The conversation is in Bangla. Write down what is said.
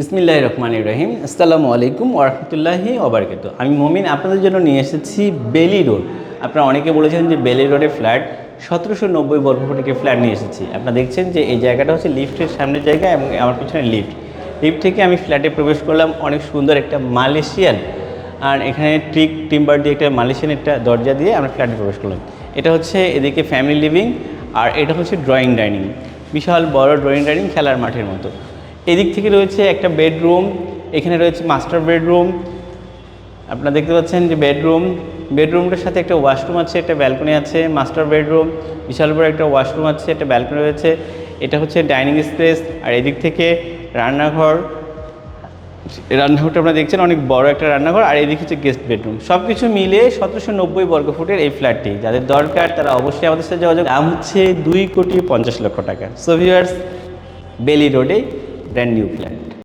বিসমিল্লাহ রহমান ইব্রাহিম আসসালামু আলাইকুম ওরহমতুল্লাহি ওবরকাত আমি মমিন, আপনাদের জন্য নিয়ে এসেছি বেলি রোড। আপনারা অনেকে বলেছেন যে বেলি রোডে ফ্ল্যাট, সতেরোশো নব্বই বর্গফুটের ফ্ল্যাট নিয়ে এসেছি। আপনারা দেখছেন যে এই জায়গাটা হচ্ছে লিফটের সামনের জায়গা এবং আমার পিছনে লিফট। লিফট থেকে আমি ফ্ল্যাটে প্রবেশ করলাম। অনেক সুন্দর একটা মালয়েশিয়ান, আর এখানে ট্রিক, টিম্বার দিয়ে একটা মালয়েশিয়ান একটা দরজা দিয়ে আমরা ফ্ল্যাটে প্রবেশ করলাম। এটা হচ্ছে এদিকে ফ্যামিলি লিভিং, আর এটা হচ্ছে ড্রয়িং ডাইনিং। বিশাল বড় ড্রয়িং ডাইনিং খেলার মাঠের মতো। এদিক থেকে রয়েছে একটা বেডরুম, এখানে রয়েছে মাস্টার বেডরুম। আপনারা দেখতে পাচ্ছেন যে বেডরুম, বেডরুমটার সাথে একটা ওয়াশরুম আছে, একটা ব্যালকনি আছে, মাস্টার বেডরুম, বিশাল বড় একটা ওয়াশরুম আছে, একটা ব্যালকনি রয়েছে। এটা হচ্ছে ডাইনিং স্পেস, আর এদিক থেকে রান্নাঘর। রান্নাঘরটা আপনারা দেখছেন, অনেক বড় একটা রান্নাঘর, আর এদিকে হচ্ছে গেস্ট বেডরুম। সব কিছু মিলে সতেরোশো নব্বই বর্গফুটের এই ফ্ল্যাটটি, যাদের দরকার তারা অবশ্যই আমাদের সাথে যোগাযোগ দাম হচ্ছে দুই কোটি পঞ্চাশ লক্ষ টাকা। সো ভিউয়ার্স বেলি রোডে brand new plan.